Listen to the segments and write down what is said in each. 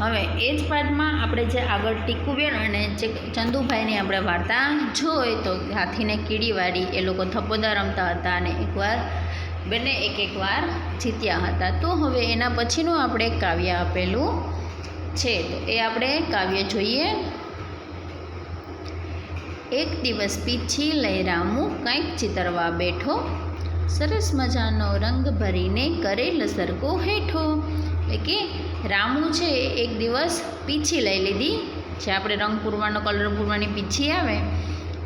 હવે એ જ પાઠમાં આપણે જે આગળ ટીકુબેન અને જે ચંદુભાઈની આપણે વાર્તા જોઈ તો હાથીને કીડીવાળી એ લોકો થપ્પોદા રમતા હતા અને એકવાર બંને એક એક વાર જીત્યા હતા. તો હવે એના પછીનું આપણે કાવ્ય આપેલું છે. તો એ આપણે કાવ્ય જોઈએ. એક દિવસ પીછી લઈ રામુ કંઈક ચિતરવા બેઠો. સરસ મજાનો રંગ ભરીને કરેલ સરકો હેઠો. એટલે કે રામુ છે એક દિવસ પીછી લઈ લીધી. જે આપણે રંગ પૂરવાનો, કલર પૂરવાની પીછી આવે,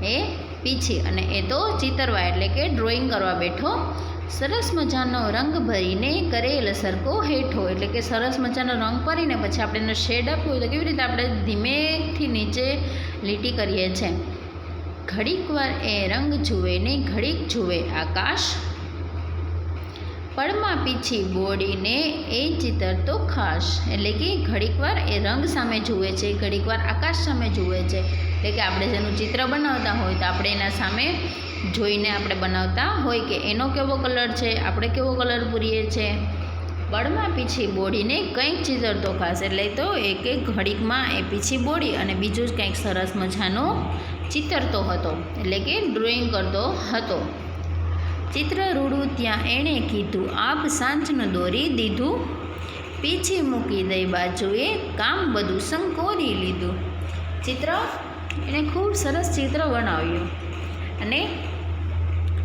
એ પીછી. અને એ તો ચિતરવા એટલે કે ડ્રોઈંગ કરવા બેઠો. સરસ મજાનો રંગ ભરીને કરેલ સરકો હેઠો. એટલે કે સરસ મજાનો રંગ ભરીને પછી આપણે એનો શેડ આપવો તો કેવી રીતે આપણે ધીમેથી નીચે લીટી કરીએ છીએ. ઘડીક વાર એ રંગ જુએ ને ઘડીક જુએ આકાશ પળમાં પીછી બોડીને એ ચિત્ર તો ખાસ એટલે કે ઘડીકવાર એ રંગ સામે જુએ છે ઘડીકવાર આકાશ સામે જુએ છે. એટલે કે આપણે જેનું ચિત્ર બનાવતા હોય તો આપણે એના સામે જોઈને આપણે બનાવતા હોય કે એનો કેવો કલર છે, આપણે કેવો કલર પૂરીએ છીએ બળમાં પીછી બોડીને કંઈક ચિત્ર તો ખાસ એટલે તો એક એક ઘડીકમાં એ પીછી બોડી અને બીજું જ કંઈક સરસ મજાનો ચિતરતો હતો. એટલે કે ડ્રોઈંગ કરતો હતો. ચિત્ર રૂડું ત્યાં એણે કીધું, આપ સાંજનું દોરી દીધું. પીછી મૂકી દઈ બાજુએ કામ બધું સંકોરી લીધું. ચિત્ર? એણે ખૂબ સરસ ચિત્ર બનાવ્યું. અને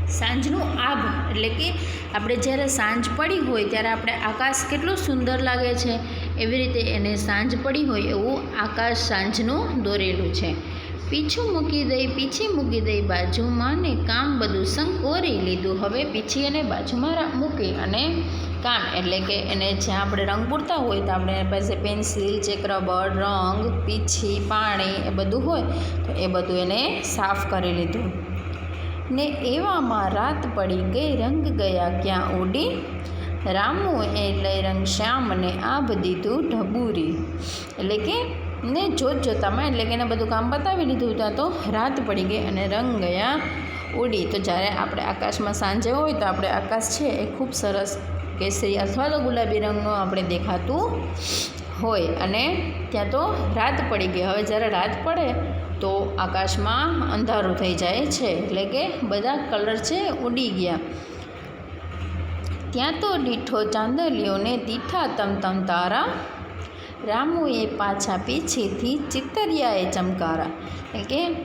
સાંજનું આભ એટલે કે આપણે જ્યારે સાંજ પડી હોય ત્યારે આપણે આકાશ કેટલું સુંદર લાગે છે. એવી રીતે એને સાંજ પડી હોય એવું આકાશ સાંજનું દોરેલું છે. પીછું મૂકી દઈ, પીછી મૂકી દઈ, બાજુમાં ને કામ બધું સંકોરી લીધું. હવે પીછી અને બાજુમાં મૂકી અને કામ. એટલે કે એને જ્યાં આપણે રંગ પૂરતા હોય તો આપણે એની પાસે પેન્સિલ, ચેક રબર, રંગ, પીછી, પાણી એ બધું હોય તો એ બધું એને સાફ કરી લીધું. ને એવામાં રાત પડી ગઈ, રંગ ગયા ક્યાં ઉડી? રામુ એ લઈ રંગ શ્યામને આભ દીધું ઢબૂરી. એટલે કે ને જોત જોતામાં, એટલે કે એને બધું કામ પતાવી લીધું ત્યાં તો રાત પડી ગઈ અને રંગ ગયા ઉડી. તો જ્યારે આપણે આકાશમાં સાંજે હોય તો આપણે આકાશ છે એ ખૂબ સરસ કેસરી અથવા તો ગુલાબી રંગનું આપણે દેખાતું હોય. અને ત્યાં તો રાત પડી ગઈ. હવે જ્યારે રાત પડે તો આકાશમાં અંધારું થઈ જાય છે. એટલે કે બધા કલર છે ઉડી ગયા. ત્યાં તો દીઠો ચાંદલીઓને દીઠા તમ તમ તારા રામુએ પાછા પીછેથી ચિતરિયાએ ચમકારા. એટલે કે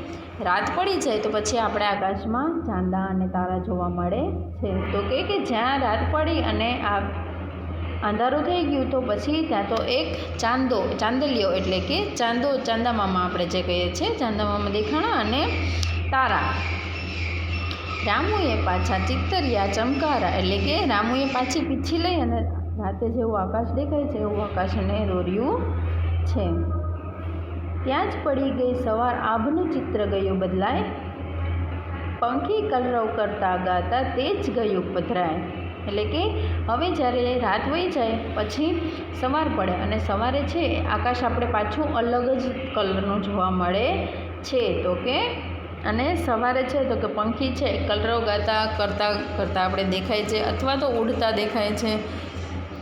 રાત પડી જાય તો પછી આપણે આકાશમાં ચાંદા અને તારા જોવા મળે છે. તો કે કે જ્યાં રાત પડી અને આ અંધારું થઈ ગયું તો પછી ત્યાં તો એક ચાંદો ચાંદલિયો એટલે કે ચાંદો ચાંદામામાં આપણે જે કહીએ છીએ ચાંદામામાં દેખાણા અને તારા. રામુએ પાછા ચિત્તરિયા ચમકારા એટલે કે રામુએ પાછી પીછી લઈ અને રાતે જેવું આકાશ દેખાય છે, એવું આકાશ એને દોર્યું છે. ત્યાં જ પડી ગઈ સવાર આભનું ચિત્ર ગયું બદલાય. પંખી કલરવ કરતા ગાતા તે જ ગયું પધરાય. એટલે કે હવે જ્યારે રાત વહી જાય, પછી સવાર પડે અને સવારે છે, આકાશ આપણે પાછું અલગ જ કલરનું જોવા મળે છે. તો કે, અને સવારે છે, તો કે પંખી છે કલરવ ગાતા, કરતાં કરતાં આપણે દેખાય છે, અથવા તો ઉડતા દેખાય છે.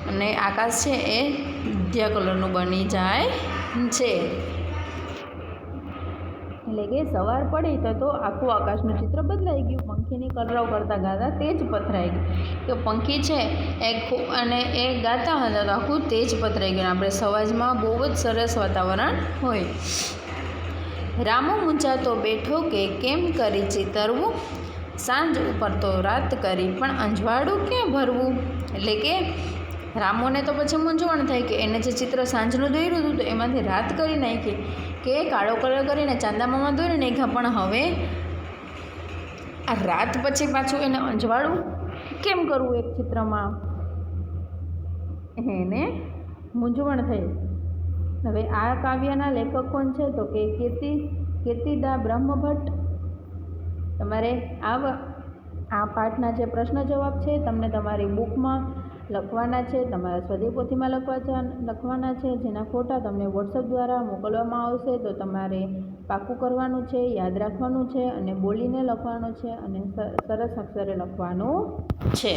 અને આકાશ છે એ દુધિયા કલરનું બની જાય છે. એટલે કે સવાર પડી તો તો આખું આકાશનું ચિત્ર બદલાઈ ગયું. પંખીની કલરવ કરતાં ગાતા તે જ પથરાઈ ગયું. કે પંખી છે એ ખૂબ અને એ ગાતા હતા તો આખું તે જ પથરાઈ ગયું. આપણે સવાજમાં બહુ જ સરસ વાતાવરણ હોય. રામો મૂંઝાતો બેઠો કે કેમ કરી ચિતરવું? સાંજ ઉપર તો રાત કરી, પણ અંજવાળું ક્યાં ભરવું? એટલે કે રામોને તો પછી મૂંઝવણ થાય કે એને જે ચિત્ર સાંજનું દોર્યું હતું તો એમાંથી રાત કરી નાખી કે કાળો કલર કરીને ચાંદામામાં દોરી નાખ્યા, પણ હવે આ રાત પછી પાછું એને અંજવાળું કેમ કરવું એક ચિત્રમાં? એને મૂંઝવણ થઈ. હવે આ કાવ્યના લેખક કોણ છે? તો કે કીર્તિ, કીર્તિદા બ્રહ્મભટ્ટ. તમારે આ આ પાઠના જે પ્રશ્ન જવાબ છે, તમને તમારી બુકમાં લખવાના છે, તમારા સ્વદેય પોથીમાં લખવા લખવાના છે, જેના ફોટા તમને વોટ્સઅપ દ્વારા મોકલવામાં આવશે, તો તમારે પાકું કરવાનું છે, યાદ રાખવાનું છે અને બોલીને લખવાનું છે અને સરસ અક્ષરે લખવાનું છે.